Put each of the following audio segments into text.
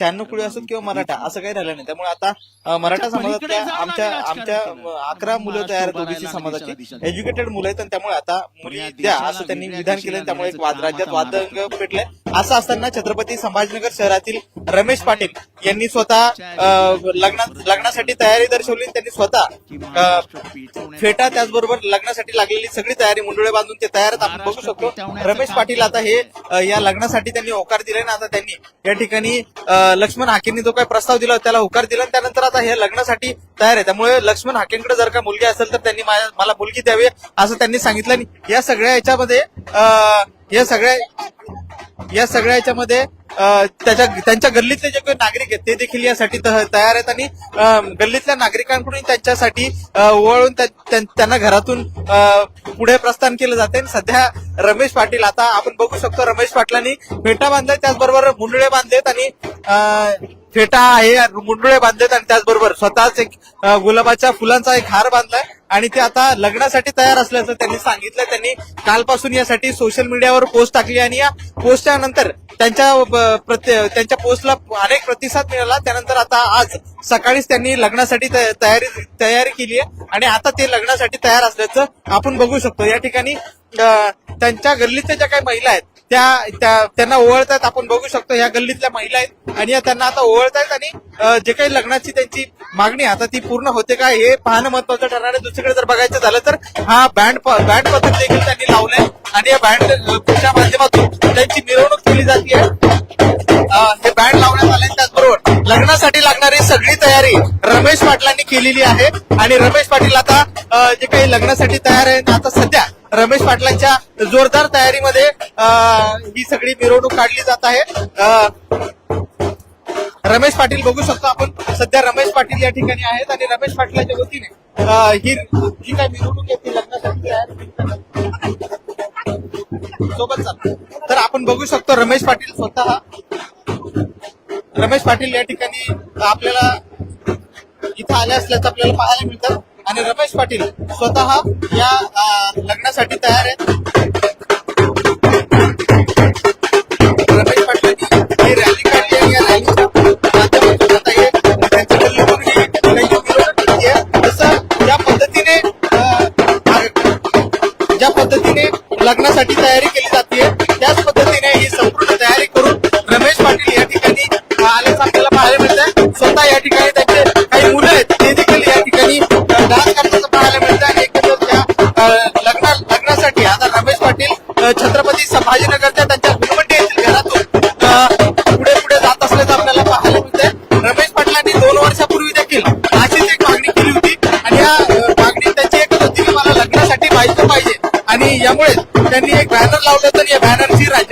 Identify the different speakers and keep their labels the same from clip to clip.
Speaker 1: शहाण्णव कुळी असत किंवा मराठा असं काही राहिलं नाही. त्यामुळे आता मराठा समाजातल्या आमच्या आमच्या अकरा मुलं तयार आहेत ओबीसी समाजाची. एज्युकेटेड मुलं आहेत आणि त्यामुळे आता मुली द्या असं त्यांनी विधान केलं त्यामुळे एक वाद राज्यात वादंग पेटलाय. असं असताना छत्रपती संभाजीनगर शहरातील रमेश पाटील यांनी स्वतः लग्नात लग्नासाठी तयारी दर्शवली. त्यांनी स्वतः फेटा त्याचबरोबर लग्नासाठी लागलेली सगळी तयारी मुंडुळे बांधून ते तयार आपण बघू शकतो. रमेश पाटील आता हे या लग्नासाठी त्यांनी होकार दिले ना आता त्यांनी या ठिकाणी लक्ष्मण हाकेंनी जो काही प्रस्ताव दिला त्याला होकार दिला. त्यानंतर आता हे लग्नासाठी तयार आहे. त्यामुळे लक्ष्मण हाकेंकडे जर का मुलगी असेल तर त्यांनी मला मुलगी द्यावी असं त्यांनी सांगितलं. या सगळ्या याच्यामध्ये या सगळ्या या सगळ्या याच्यामध्ये त्याच्या त्यांच्या गल्लीतले जे काही नागरिक आहेत ते देखील यासाठी त- तयार आहेत आणि गल्लीतल्या नागरिकांकडून त्यांच्यासाठी वळून त्यांना घरातून पुढे प्रस्थान केलं जाते. आणि सध्या रमेश पाटील आता आपण बघू शकतो रमेश पाटलांनी फेटा बांधलाय त्याचबरोबर मुंडळे बांधलेत आणि फेटा आहे मुंडळे बांधलेत आणि त्याचबरोबर स्वतःच एक गुलाबाच्या फुलांचा एक हार बांधलाय. आणि ते आता लग्नासाठी तयार असल्याचं त्यांनी सांगितलं. त्यांनी कालपासून यासाठी सोशल मीडियावर पोस्ट टाकली आणि या पोस्टच्या नंतर त्यांच्या त्यांच्या पोस्टला अनेक प्रतिसाद मिळाला. त्यानंतर आता आज सकाळीच त्यांनी लग्नासाठी तयारी तयारी केली आहे. आणि आता ते लग्नासाठी तयार असल्याचं आपण बघू शकतो. या ठिकाणी त्यांच्या गल्लीतल्या ज्या काही महिला आहेत त्या त्यांना ओळखतात. आपण बघू शकतो या गल्लीतल्या महिला आहेत आणि या त्यांना आता ओळखतायत आणि जे काही लग्नाची त्यांची मागणी आता ती पूर्ण होते का हे पाहणं महत्वाचं ठरणार आहे. दुसरीकडे जर बघायचं झालं तर हा बँड बँड पथक देखील त्यांनी लावलंय आणि या बँडच्या माध्यमातून त्यांची मिरवणूक केली जाते. हे बँड लावण्यात आले त्याचबरोबर लग्नासाठी लागणारी सगळी तयारी रमेश पाटलांनी केलेली आहे. आणि रमेश पाटील आता जे काही लग्नासाठी तयार आहे आता सध्या रमेश पाटलांच्या जोरदार तयारीमध्ये ही सगळी मिरवणूक काढली जात आहे. अं, रमेश पाटील बघू शकतो आपण सध्या रमेश पाटील या ठिकाणी आहेत आणि रमेश पाटलाच्या वतीने ही जी काही मिरवणूक आहे ती लग्नासाठी सोबत तर आपण बघू शकतो रमेश पाटील स्वतः. रमेश पाटील या ठिकाणी आपल्याला इथं आले असल्याचं आपल्याला पाहायला मिळतं. आणि रमेश पाटील स्वतः या लग्नासाठी तयार आहेत. रमेश पाटील ही रॅली काढली आहे या रॅलीच्या माध्यमातून आता हे त्यांच्या ज्या पद्धतीने ज्या पद्धतीने लग्नासाठी लावलं होतं राज्य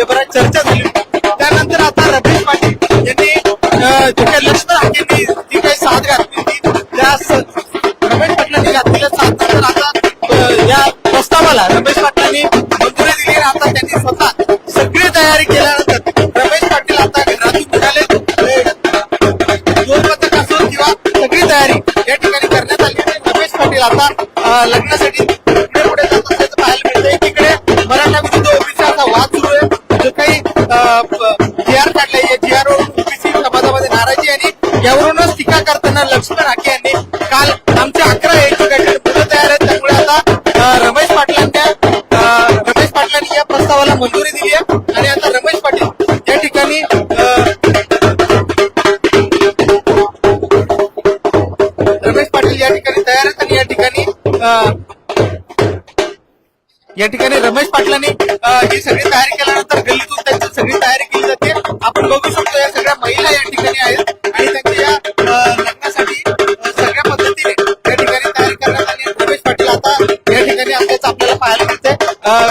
Speaker 1: या ठिकाणी रमेश पाटलांनी ही सगळी तयारी केल्यानंतर गल्लीतून त्यांची सगळी तयारी केली जाते. आपण बघू शकतो या सगळ्या महिला या ठिकाणी आहेत आणि त्यांच्या या लग्नासाठी सगळ्या पद्धतीने या ठिकाणी तयारी करण्यात आली. रमेश पाटील आता या ठिकाणी असल्याचं आपल्याला पाहायला मिळते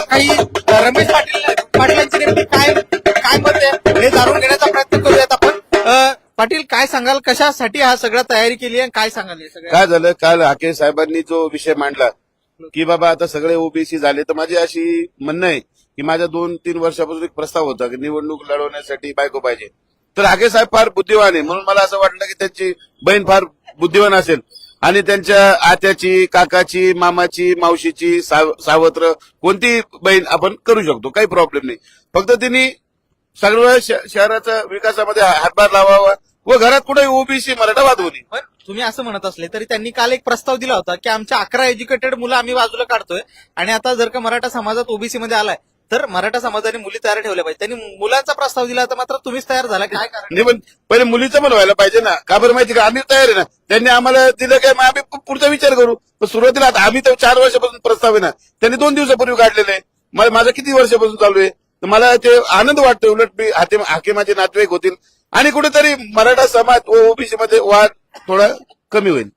Speaker 1: काही रमेश पाटील पाटलांची नेमकी काय काय मत आहे हे जाणून घेण्याचा प्रयत्न करूयात आपण. पाटील काय सांगाल? कशासाठी हा सगळा तयारी केली आहे काय सांगाल
Speaker 2: काय झालं? काल हाके साहेबांनी जो विषय मांडला की बाबा आता सगळे ओबीसी झाले. तर माझी अशी म्हणणं आहे की माझ्या दोन तीन वर्षापासून एक प्रस्ताव होता की निवडणूक लढवण्यासाठी बायको पाहिजे. तर आगे साहेब फार बुद्धिवान आहे. म्हणून मला असं वाटलं की त्यांची बहीण फार बुद्धिवान असेल. आणि त्यांच्या आत्याची काकाची मामाची मावशीची साव- सावत्र कोणती बहीण आपण करू शकतो. काही प्रॉब्लेम नाही. फक्त तिने सगळं शहराच्या विकासामध्ये हातभार लावावा व घरात कुठे ओबीसी मराठा वाद
Speaker 1: पण तुम्ही असं म्हणत असले तरी त्यांनी काल एक प्रस्ताव दिला होता की आमच्या अकरा एज्युकेटेड मुलं आम्ही बाजूला काढतोय आणि आता जर का मराठा समाजात ओबीसी मध्ये आलाय तर मराठा समाजाने मुली तयार ठेवल्या पाहिजे त्यांनी मुलांचा प्रस्ताव दिला तर मात्र तुम्हीच तयार झाला. काय कारण?
Speaker 2: नाही पण पहिले मुलीचं पण व्हायला पाहिजे ना. का बरं माहिती का? आम्ही तयार आहे ना. त्यांनी आम्हाला दिलं काय मग आम्ही पु- पुढचा विचार करू. पण सुरुवातीला आता आम्ही तर चार वर्षापासून प्रस्ताव आहे ना. त्यांनी दोन दिवसापूर्वी काढलेले आहे. मला माझं किती वर्षापासून चालू आहे? तर मला ते आनंद वाटतो उलट मी हाते हाके माझे नातेवाईक होतील. आणि कुठेतरी मराठा समाज ओबीसी मध्ये वाद थोडा कमी होईल.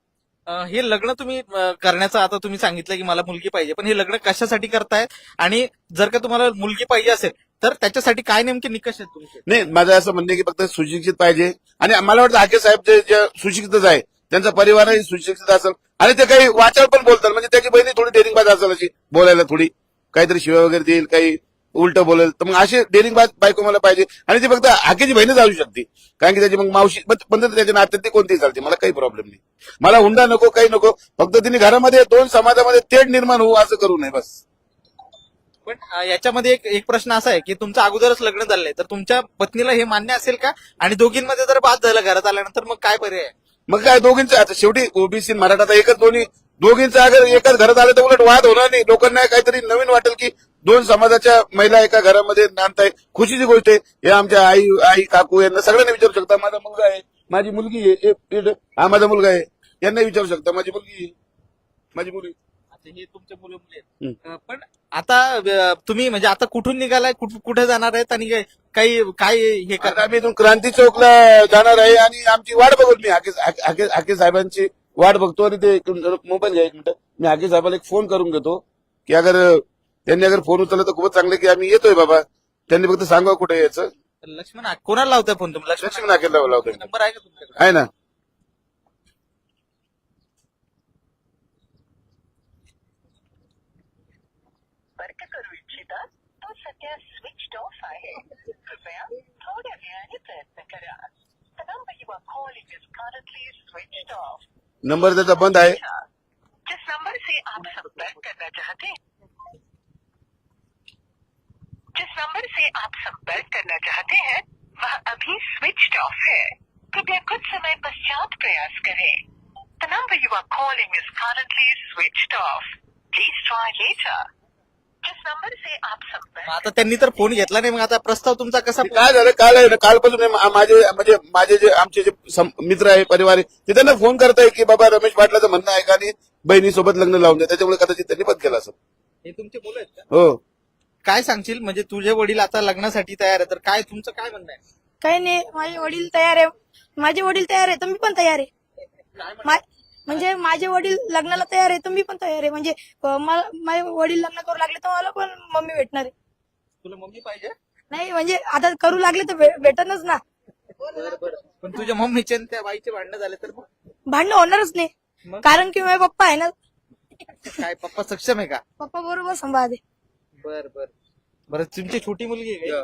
Speaker 1: हे लग्न तुम्ही करण्याचं आता तुम्ही सांगितलं की मला मुलगी पाहिजे पण हे लग्न कशासाठी करताय? आणि जर का तुम्हाला मुलगी पाहिजे असेल तर त्याच्यासाठी काय नेमके निकष आहेत तुमचे?
Speaker 2: नाही माझं असं म्हणणं की फक्त सुशिक्षित पाहिजे. आणि मला वाटतं हाके साहेब जे जे सुशिक्षितच आहे त्यांचा परिवारही सुशिक्षित असेल. आणि ते काही वाचाळ पण बोलतात म्हणजे त्याची बहिणी थोडी डेरिंगबाज असेल अशी बोलायला थोडी. काहीतरी शिव्या वगैरे देईल काही उलट बोलेल. तर मग अशी डेरिंगबाज बायको मला पाहिजे. आणि ती फक्त हाकेची बहिणच असू शकते. कारण की त्याची मग मावशी पण त्याच्या नात्यात ती कोणतीही चालते मला काही प्रॉब्लेम नाही. मला हुंडा नको काही नको. फक्त तिने घरामध्ये दोन समाजामध्ये तेढ निर्माण होऊ असं करू नये बस.
Speaker 1: पण याच्यामध्ये एक एक प्रश्न असा आहे की तुमचं अगोदरच लग्न झालंय. तर तुमच्या पत्नीला हे मान्य असेल का? आणि दोघींमध्ये जर बाद झालं घरात आल्यानंतर मग काय पर्याय?
Speaker 2: मग काय दोघींचं आता शेवटी ओबीसी मराठा एकच दोन्ही दोघींचं अगर एकाच घरात आलं तर उलट वाद होणार नाही. लोकांना काहीतरी नवीन वाटेल की दोन समाजाच्या महिला एका घरामध्ये नांदताय खुशीची गोष्ट आहे. हे आमच्या आई आई काकू यांना सगळ्यांना विचारू शकता. माझा मुलगा आहे माझी मुलगी आहे हा माझा मुलगा आहे. यांना विचारू शकता. माझी मुलगी आहे. माझी मुलगी.
Speaker 1: हे तुमचे मुलं मुली पण आता तुम्ही म्हणजे आता कुठून निघालाय? कुठ- कुठे जाणार आहेत? आणि काय- काही काय हे करणार
Speaker 2: आम्ही इथून क्रांती चौकला जाणार आहे आणि आमची वाट बघू मी हाके साहेबांची वाट बघतो आणि ते मोबाईल घ्या एक मिनिट. मी हाके साहेबाला एक फोन करून घेतो की अगर त्यांनी अगर फोन उचलला तर खूपच चांगलं की आम्ही येतोय बाबा. त्यांनी फक्त सांगा कुठे यायचं.
Speaker 1: लक्ष्मण आ- कोणाला लावताय फोन तुम्ही?
Speaker 2: लक्ष्मण हाकेला लावतोय.
Speaker 1: नंबर आहे का तुमच्याकडे?
Speaker 2: आहे ना.
Speaker 3: संपर्क करू इच्छिता? तो सध्या स्विच ऑफ आहे. कृपया थोड्या वेळाने प्रयत्न करा. The number you are calling is currently switched off.
Speaker 2: Number त्याचा बंद आहे.
Speaker 3: जिस नंबर से आप संपर्क करना चाहते हैं नंबर से आप संपर्क करना चाहते हैं वह अभी स्विच्ड ऑफ़ है। कृपया कुछ समय पश्चात प्रयास करें। The number you are calling is currently switched off. Please try later. जिस नंबर से आप संपर्क
Speaker 1: आता त्यांनी तर फ़ोन घेतला नाही मग आता प्रस्ताव तुमचा कसा
Speaker 2: काय झालं काल आहे ना कालपासून मा- माझे म्हणजे माझे जे आमचे जे सम- मित्र आहे परिवार आहे ते त्यांना फ़ोन करताय की बाबा रमेश पाटलाचं म्हणणं आहे का आणि बहिणीसोबत लग्न लावून द्या. त्याच्यामुळे कदाचित त्यांनी बंद केलं असं
Speaker 1: हे तुमचे मुलं आहेत का?
Speaker 2: हो.
Speaker 1: काय सांगशील? म्हणजे तुझे वडील आता लग्नासाठी तयार आहे तर काय तुमचं काय म्हणणं आहे?
Speaker 4: काही नाही माझे वडील तयार आहे. माझे वडील तयार आहे तर मी पण तयार आहे.
Speaker 1: काय म्हणणं?
Speaker 4: मा- म्हणजे माझे वडील लग्नाला तयार आहे तर मी पण तयार आहे. म्हणजे अं, मला माझे वडील लग्न करू लागले तर मला पण मम्मी भेटणार आहे.
Speaker 1: तुला मम्मी पाहिजे?
Speaker 4: नाही म्हणजे आता करू लागले तर भे- भेटणच ना.
Speaker 1: बरं बरं. पण तुझ्या मम्मीचे आणि त्या बाईचे भांडणं झाले तर मग?
Speaker 4: भांडणं होणारच नाही.
Speaker 1: मग?
Speaker 4: कारण की माझे पप्पा आहे ना.
Speaker 1: काय पप्पा सक्षम आहे का?
Speaker 4: पप्पा बरोबर सांभाळते.
Speaker 1: बर बर. बरं तुमची छोटी मुलगी आहे?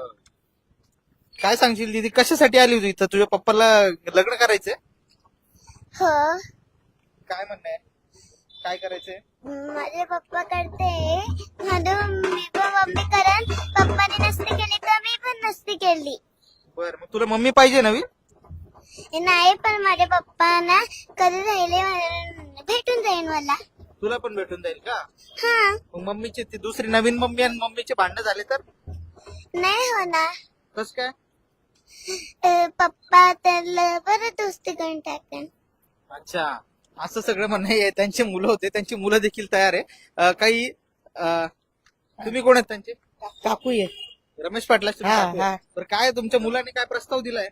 Speaker 1: काय सांगशील दीदी? कशासाठी आली होती इथं? तुझ्या पप्पाला लग्न करायचंय?
Speaker 5: हो.
Speaker 1: काय म्हणणं आहे? काय करायचंय?
Speaker 5: माझे पप्पा करते. माझं मी पण मम्मी करेन पप्पाने नसती केली तर मी पण नसती केली.
Speaker 1: बर मग तुला मम्मी पाहिजे नवी
Speaker 5: नाही पण माझ्या पप्पांना कधी राहिले भेटून जाईल मला.
Speaker 1: तुला पण भेटून जाईल का?
Speaker 5: हा.
Speaker 1: मग मम्मीची ती दुसरी नवीन मम्मी आणि मम्मीचे भांडणं झाले तर?
Speaker 5: नाही होणार.
Speaker 1: कस काय?
Speaker 5: अं, पप्पा तर बरं दोस्ती करून टाकेन.
Speaker 1: अच्छा. असं सगळं म्हणणं आहे. त्यांची मुलं होते. त्यांची मुलं देखील तयार आहे. अं, काही अं, तुम्ही कोण आहेत त्यांचे?
Speaker 6: काकू आहे
Speaker 1: रमेश पाटला
Speaker 6: हा, हा.
Speaker 1: तर काय तुमच्या मुलांनी काय प्रस्ताव दिलाय?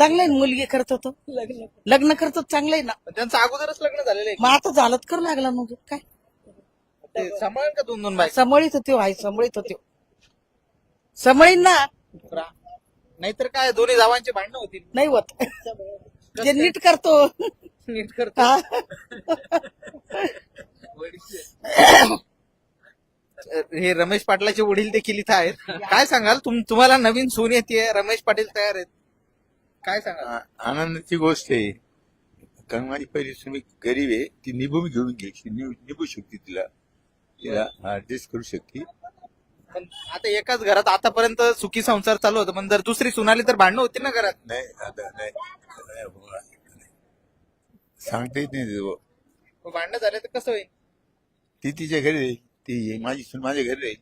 Speaker 6: चांगलं आहे ना, मुलगी करत होतो. लग्न. लग्न करतो चांगलं आहे ना.
Speaker 1: त्यांचं अगोदरच लग्न झालेलं आहे.
Speaker 6: मग आता झालं करू लागला मग काय?
Speaker 1: ते सांभाळेल का दोन दोन बाय
Speaker 6: सांभाळीत होते आहे सांभाळीत होते सांभाळीन ना.
Speaker 1: नाहीतर काय दोन्ही जावांची भांडणं होतील.
Speaker 6: नाही होत. जे नीट करतो.
Speaker 1: नीट करतो.
Speaker 6: हा.
Speaker 1: हे रमेश पाटलाचे वडील देखील इथं आहेत. काय सांगाल? तुम- तुम्हाला नवीन सून येते रमेश पाटील तयार आहेत. काय सांगाल?
Speaker 7: आ- आनंदाची गोष्ट आहे. कारण माझी पहिली सुमी गरीब आहे ती निभून घेऊन घ्यायची निभ- शकते तिला. तिला ऍडजस्ट करू शकते.
Speaker 1: पण आता एकाच घरात आतापर्यंत सुखी संसार चालू होता पण जर दुसरी सून आली तर भांडणं होती ना घरात?
Speaker 7: नाही आता नाही. नाही सांगता येत नाही.
Speaker 1: मग भांडणं झाले तर कसं होईल?
Speaker 7: ती तिच्या घरी राहील. ती माझी सून माझ्या घरी राहील.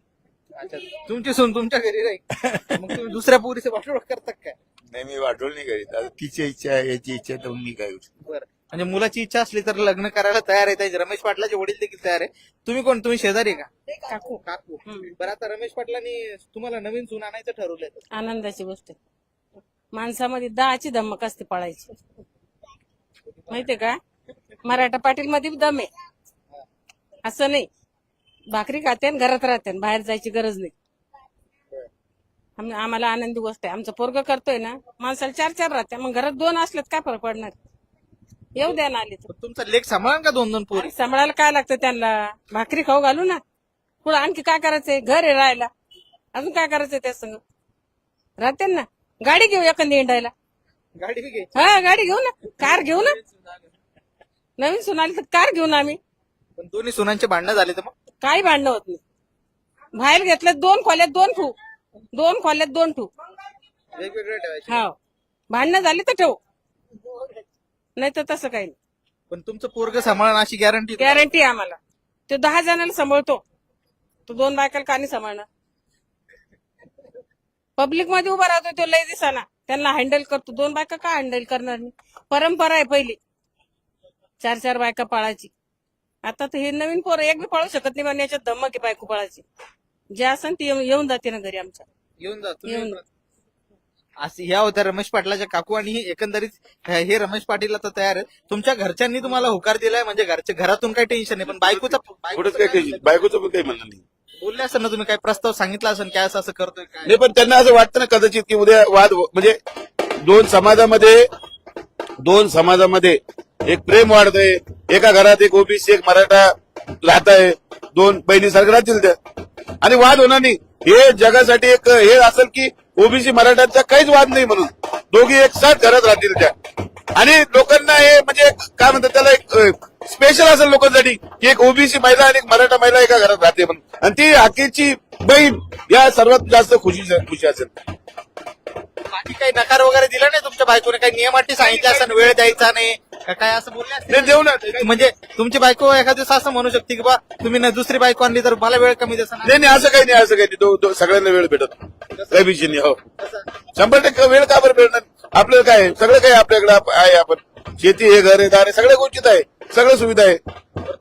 Speaker 1: अच्छा तुमची सून तुमच्या घरी राहील. मग तुम्ही दुसऱ्या पोरीचं वाटोळ करता काय?
Speaker 7: नाही मी वाटोळ नाही करीत आता तिची इच्छा आहे याची इच्छा आहे तर मी काय करू शकतो?
Speaker 1: बरं. म्हणजे मुलाची इच्छा असली तर लग्न करायला तयार आहे त्याचे रमेश पाटलाचे वडील देखील तयार आहे. तुम्ही कोण? तुम्ही शेजारी आहे का? काकू. काकू. बरं आता रमेश पाटलांनी तुम्हाला नवीन सून आणायचं ठरवलंय
Speaker 8: आनंदाची गोष्ट आहे. माणसामध्ये दहाची धमक असते पळायची. माहितीये का? मराठा पाटील मध्ये दम आहे. असं नाही. भाकरी खाते आणि घरात राहते आणि बाहेर जायची गरज नाही. आम्हाला आनंदी गोष्ट आहे. आमचं पोरग करतोय ना माणसाला चार चार राहते. मग घरात दोन असल्यात काय फरक पडणार? येऊ द्या ना आले तर
Speaker 1: तुमचा लेख सांभाळा का दोन दोन पोरी
Speaker 8: सांभाळायला काय लागतं त्यांना? भाकरी खाऊ घालू ना? पुढे आणखी काय करायचंय? घर आहे राहायला. अजून काय करायचंय त्या संग? राहते ना. गाडी घेऊ एखादी हिंडायला.
Speaker 1: गाडी बी घे.
Speaker 8: हा गाडी घेऊ ना. कार घेऊ ना. नवीन सुनाली तर कार घेऊ ना आम्ही.
Speaker 1: पण दोन्ही सुनांचे भांडणं झाले तर मग?
Speaker 8: काही भांडणं होत नाही. बाहेर घेतल्यात दोन खोल्यात दोन ठू दोन खोल्यात दोन ठू
Speaker 1: वेगवेगळे ठेवायचे.
Speaker 8: हा भांडणं झाली तर ठेव. नाही तर तसं काही नाही.
Speaker 1: पण तुमचं पोरग सांभाळणं अशी गॅरंटी
Speaker 8: गॅरंटी आहे आम्हाला. तो दहा जणांना सांभाळतो. तो दोन बायकाला का नाही सांभाळणार? पब्लिकमध्ये उभा राहतो तो लय दिसाना. त्यांना हँडल करतो. दोन बायका का हँडल करणार नाही? परंपरा आहे पहिली. चार चार बायका पाळायची. आता तर हे नवीन पोरं एक बी पाळू शकत नाही पण याच्यात धमक आहे बायको पाळायची. जे असन ती येऊन- येऊन जाते ना घरी आमच्या.
Speaker 1: येऊन जा तुम्ही
Speaker 8: येऊन.
Speaker 1: असे ह्या होत्या रमेश पाटलाच्या काकू आणि एकंदरीत हे रमेश पाटील आता तयार आहे तुमच्या घरच्यांनी तुम्हाला होकार दिलाय म्हणजे घरच्या घरातून काही टेन्शन नाही पण बायकोचा
Speaker 2: कुठंच
Speaker 1: बायकोचं
Speaker 2: काय काही बायकोचं पण काही म्हणणं नाही.
Speaker 1: बोलले असेल ना तुम्ही काय प्रस्ताव सांगितला असेल काय असं असं करतोय काय
Speaker 2: नाही पण त्यांना असं वाटतं ना कदाचित की उद्या वाद म्हणजे दोन समाजामध्ये दोन समाजामध्ये एक प्रेम वाढतंय. एका घरात एक ओबीसी एक मराठा राहत आहे दोन बहिणीसारखे राहतील त्या. आणि वाद होणार नाही. हे जगासाठी एक हे असेल की ओबीसी मराठ्यांचा काहीच वाद नाही म्हणून. दोघी एक साथ घरात राहतील त्या. आणि लोकांना हे म्हणजे काय म्हणतात त्याला एक स्पेशल असेल लोकांसाठी की एक ओबीसी महिला आणि एक मराठा महिला एका घरात राहते म्हणून. आणि ती हाकेची बहीण या सर्वात जास्त खुशी खुशी असेल.
Speaker 1: बाकी काही नकार वगैरे दिला नाही तुमच्या बायकोने? काही नियम अटी सांगितले असं? वेळ द्यायचा नाही? का काय असं बोलले?
Speaker 2: नाही देऊ ना
Speaker 1: म्हणजे तुमची बायको एखाद्या दिवस असं म्हणू शकते की बा तुम्ही ना दुसरी बायको आणली तर मला वेळ कमी देसा
Speaker 2: नाही नाही असं काही नाही असं काही नाही. दो- दो- सगळ्यांना वेळ भेटत. काही विषय नाही हो शंभर टक्के वेळ का बरं भेटणार? आपल्याला काय आहे? सगळं काही आपल्याकडे आप- आहे आपण. शेती आहे घर आहे दार आहे सगळ्या गोष्टीत आहे. सगळ्या सुविधा आहे.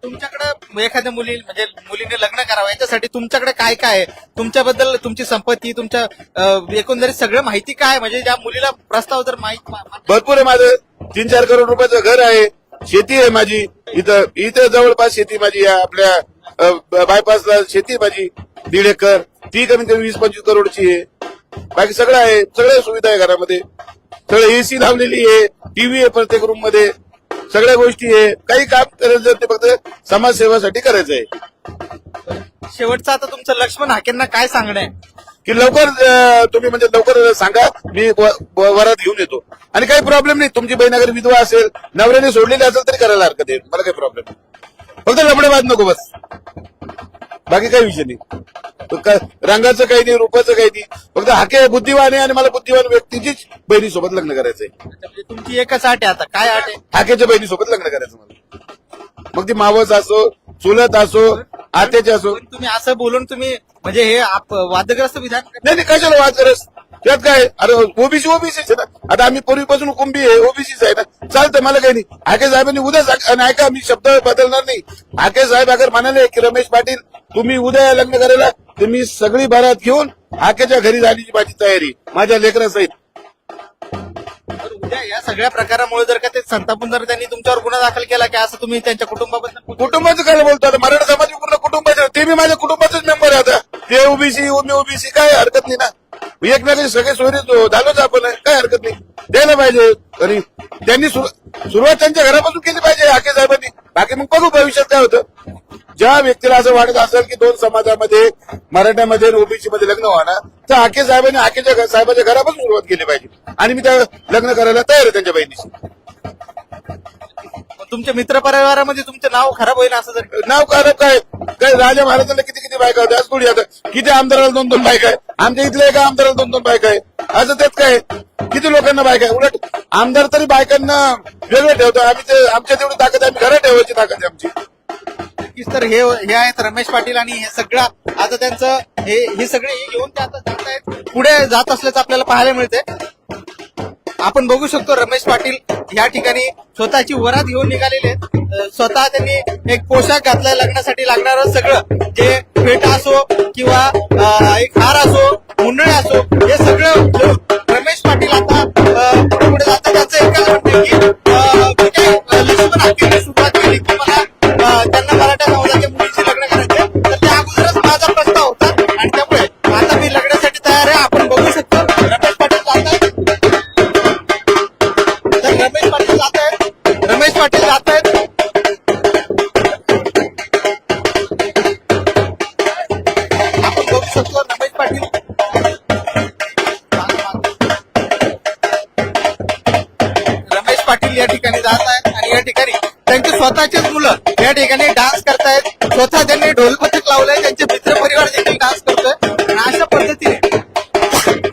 Speaker 1: तुमच्याकडे एखाद्या मुली म्हणजे मुलीने लग्न करावं याच्यासाठी तुमच्याकडे काय काय आहे? तुमच्याबद्दल तुमची संपत्ती तुमच्या अं, एकंदरीत सगळं माहिती काय आहे? म्हणजे ज्या मुलीला प्रस्ताव जर माहिती
Speaker 2: भरपूर आहे माझं. तीन चार करोड रुपयाचं घर आहे. शेती आहे माझी. इथं इथं जवळपास शेती माझी आहे. आपल्या अ, ब- बायपासला शेती आहे माझी. दीड एकर. ती कमीत कमी वीस पंचवीस करोडची आहे. बाकी सगळं आहे. सगळ्या सुविधा आहे घरामध्ये. सगळं एसी लावलेली आहे. टीव्ही आहे प्रत्येक रूममध्ये. सगळ्या गोष्टी आहे. काही काम करायचं ते फक्त समाजसेवासाठी करायचं आहे.
Speaker 1: शेवटचं आता तुमचं लक्ष्मण हाकेंना काय सांगणं आहे?
Speaker 2: की लवकर तुम्ही म्हणजे लवकर सांगा मी वरात घेऊन येतो. आणि काही प्रॉब्लेम नाही. तुमची बहीण अगर विधवा असेल नवऱ्याने सोडलेली असेल तरी करायला हरकत आहे मला काही प्रॉब्लेम फक्त लबडेबाद नको बस. बाकी काही विषय नाही. रंगाचं काही नाही रूपाचं काही नाही. फक्त हाके बुद्धिवान आहे आणि मला बुद्धिवान व्यक्तीचीच बहिणीसोबत लग्न करायचंय.
Speaker 1: म्हणजे तुमची एकच आट आहे आता. काय आट आहे?
Speaker 2: हाकेच्या बहिणीसोबत लग्न करायचं मला. मग ती मावस असो चुलत असो आत्याची असो.
Speaker 1: तुम्ही असं बोलून तुम्ही म्हणजे हे वादग्रस्त विधान.
Speaker 2: नाही नाही कशाला वाद करस त्यात काय? अरे ओबीसी ओबीसीच ना आता आम्ही पूर्वीपासून कुंभी आहे ओबीसीच आहे. ना चालतं मला काही नाही. हाके साहेबांनी उद्या सांग- आणि ऐका मी शब्द बदलणार नाही. हाके साहेब अगर म्हणाले की रमेश पाटील तुम्ही उद्या लग्न करायला तर मी सगळी बारात घेऊन हाकेच्या घरी जाण्याची माझी तयारी. माझ्या लेकरासहित
Speaker 1: तर उद्या या सगळ्या प्रकारामुळे जर का ते संतापून जर त्यांनी तुमच्यावर गुन्हा दाखल केला की असं तुम्ही त्यांच्या कुटुंबाबद्दल
Speaker 2: कुटुंबाचं काय बोलतो आता? मराठा समाज पूर्ण कुटुंबाचं ते बी माझ्या कुटुंबाचंच मेंबर आहे आता. ते ओबीसी मी ओबीसी काय हरकत नाही ना. एकमेकांचे सगळे सोयरे झालोच आपण काय हरकत नाही. द्यायला पाहिजे तरी. त्यांनी सुरुवात त्यांच्या घरापासून केली पाहिजे आके साहेबांनी. बाकी मग बघू भविष्यात काय होतं. ज्या व्यक्तीला असं वाटत असेल की दोन समाजामध्ये मराठ्यामध्ये ओबीसी मध्ये लग्न होणार तर आके साहेबांनी आकेच्या साहेबाच्या घरापासून सुरुवात केली पाहिजे. आणि मी त्या लग्न करायला तयार आहे त्यांच्या बहिणीशी.
Speaker 1: तुमच्या मित्र परिवारामध्ये तुमचं नाव खराब होईल असं जर
Speaker 2: नाव कारण काय? काय राजा महाराजांना किती किती बायका होत्या? आज थोडी आता. किती आमदाराला दोन दोन बायका आहे आमच्या इथल्या एका आमदाराला दोन दोन बायका आहे असं त्यात काय किती लोकांना बायका आहे उलट आमदार तरी बायकांना वेगळं ठेवतो. आम्ही ते आमच्या तेवढी ताकद आहे, आम्ही घरात ठेवायची ताकद आहे आमची.
Speaker 1: नक्कीच तर हे हे आहेत रमेश पाटील आणि हे सगळं आता त्यांचं हे हे सगळे हे घेऊन ते आता जात आहेत पुढे जात असल्याचं आपल्याला पाहायला मिळते आपण बघू शकतो रमेश पाटील या ठिकाणी स्वतःची वरात घेऊन निघालेले आहेत. स्वतः त्यांनी एक पोशाख घातलाय लग्नासाठी लागणारं सगळं. जे फेटा असो किंवा एक हार असो मुंडळे असो हे सगळं रमेश पाटील आता पुढे जाता त्याचं एकच म्हणते की लक्ष्मण पाटील या ठिकाणी जात आहेत आणि या ठिकाणी त्यांचे स्वतःचेच मुलं या ठिकाणी डान्स करतायत. स्वतः त्यांनी ढोल पथक लावलंय त्यांचे मित्र परिवार देखील डान्स करतोय. आणि अशा पद्धतीने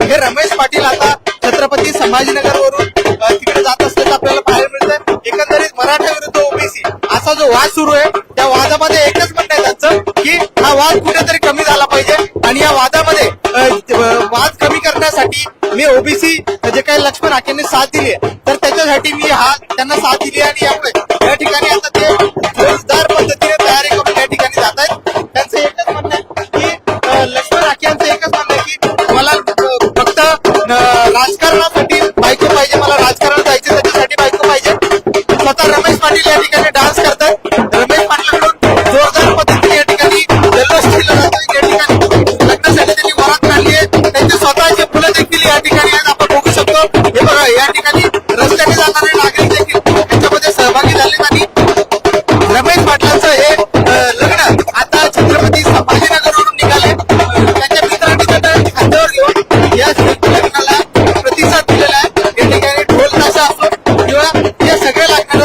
Speaker 1: हे रमेश पाटील आता छत्रपती संभाजीनगर वरून तिकडे जात असल्याचं आपल्याला पाहायला मिळतंय. एकंदरीत मराठा विरुद्ध ओबीसी असा जो वाद सुरू आहे त्या वादामध्ये एकच म्हणणं आहे त्यांचं की हा वाद कुठेतरी कमी झाला पाहिजे. आणि या वादामध्ये वाद कमी करण्यासाठी मी ओबीसी जे काही लक्ष्मण हाकेंनी साथ दिली आहे तर त्यांच्यासाठी मी हा त्यांना साथ दिली आणि या ठिकाणी आता ते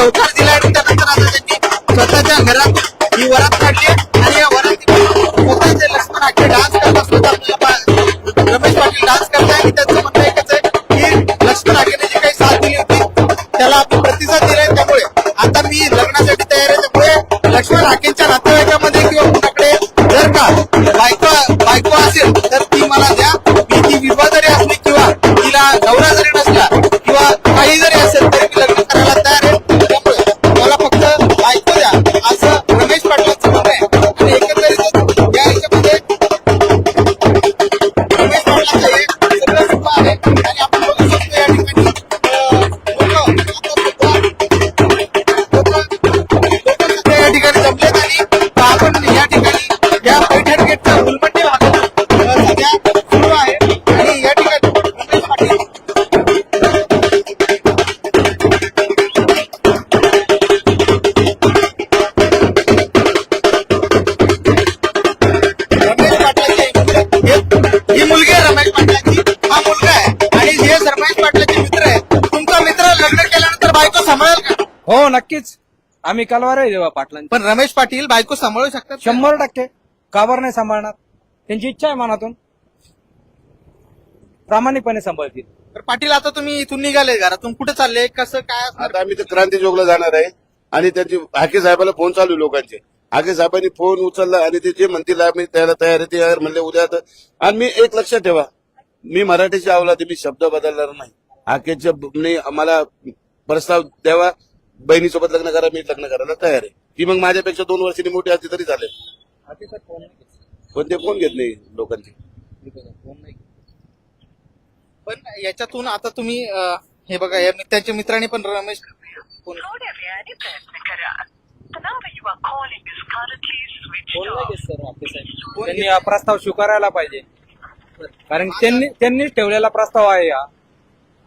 Speaker 1: चौथा दिला आणि त्यानंतर आता त्यांनी स्वतःच्या घरात ही वरात काढली आणि या वरातीमध्ये स्वतःचे लक्ष्मण आखे डान्स करत असतो आपल्याला रमेश पाटील डान्स करताय आणि त्यांचं म्हणणं एकच आहे की लक्ष्मण आखेने जी काही साथ दिली होती त्याला आपण प्रतिसाद दिलाय त्यामुळे. आता मी लग्नासाठी तयार आहे त्यामुळे लक्ष्मण हाकेंच्या नातेवाईकामध्ये किंवा
Speaker 6: नक्कीच. आम्ही कलवार आहे देवा पाटलांची.
Speaker 1: पण रमेश पाटील बायको सांभाळू शकतात का?
Speaker 6: शंभर टक्के. कावर नाही सांभाळणार. त्यांची इच्छा आहे मनातून. प्रामाणिकपणे सांभाळतील.
Speaker 1: तर पाटील आता तुम्ही इथून निघाले घरातून. कुठे चालले? कसं काय असणार?
Speaker 2: आता आम्ही तर क्रांती चौकला जाणार आहे. आणि त्यांची हाके साहेबाला फोन चालू आहे लोकांचे. हाके साहेबांनी फोन उचलला आणि ते जे म्हणतील आम्ही त्याला तयार आहे ते म्हणले उद्या तर आणि मी एक लक्षात ठेवा. मी मराठीची आवला मी शब्द बदलणार नाही. हाकेच्या ब- मला प्रस्ताव द्यावा. बहिणीसोबत लग्न करा मी लग्न करायला तयार आहे. ती मग माझ्यापेक्षा दोन वर्षांनी मोठी असली तरी चालेल पण ते फोन घेत नाही लोकांचे.
Speaker 1: पण याच्यातून आता तुम्ही अं, हे बघा या त्यांच्या मित्रांनी पण रमेश फोन-
Speaker 3: थोड्या वेळाने प्रयत्न करा The number you are calling is currently switched off.
Speaker 9: त्यांनी हा प्रस्ताव स्वीकारायला पाहिजे. कारण त्यांनी त्यांनीच ठेवलेला प्रस्ताव आहे हा.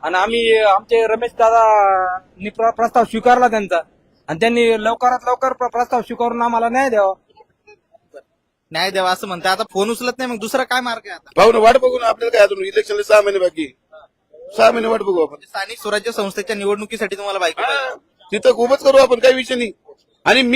Speaker 9: आणि आम्ही आमचे रमेश दादा प्रस्ताव स्वीकारला त्यांचा. आणि त्यांनी लवकरात लवकर प्र- प्रस्ताव स्वीकारून आम्हाला न्याय द्यावा.
Speaker 1: न्याय द्यावा असं म्हणताय. आता फोन उचलत नाही मग दुसरा काय मार्ग आहे आता?
Speaker 2: पाहू ना वाट बघू ना आपल्याला काय अजून इलेक्शनला सहा महिने बाकी. सहा महिने वाट बघू आपण.
Speaker 1: स्थानिक स्वराज्य संस्थेच्या निवडणुकीसाठी तुम्हाला बायको पाहिजे.
Speaker 2: तिथं उभंच करू आपण काही विषय नाही. आणि मी